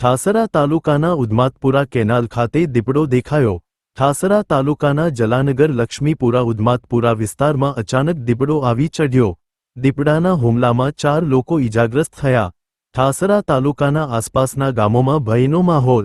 ઠાસરા તાલુકાના ઉદમાતપુરા કેનાલ ખાતે દીપડો દેખાયો. ઠાસરા તાલુકાના જલાનગર લક્ષ્મીપુરા ઉદમાતપુરા વિસ્તારમાં અચાનક દીપડો આવી ચઢ્યો દીપડાના હુમલામાં ચાર લોકો ઈજાગ્રસ્ત થયા. ઠાસરા તાલુકાના આસપાસના ગામોમાં ભયનો માહોલ.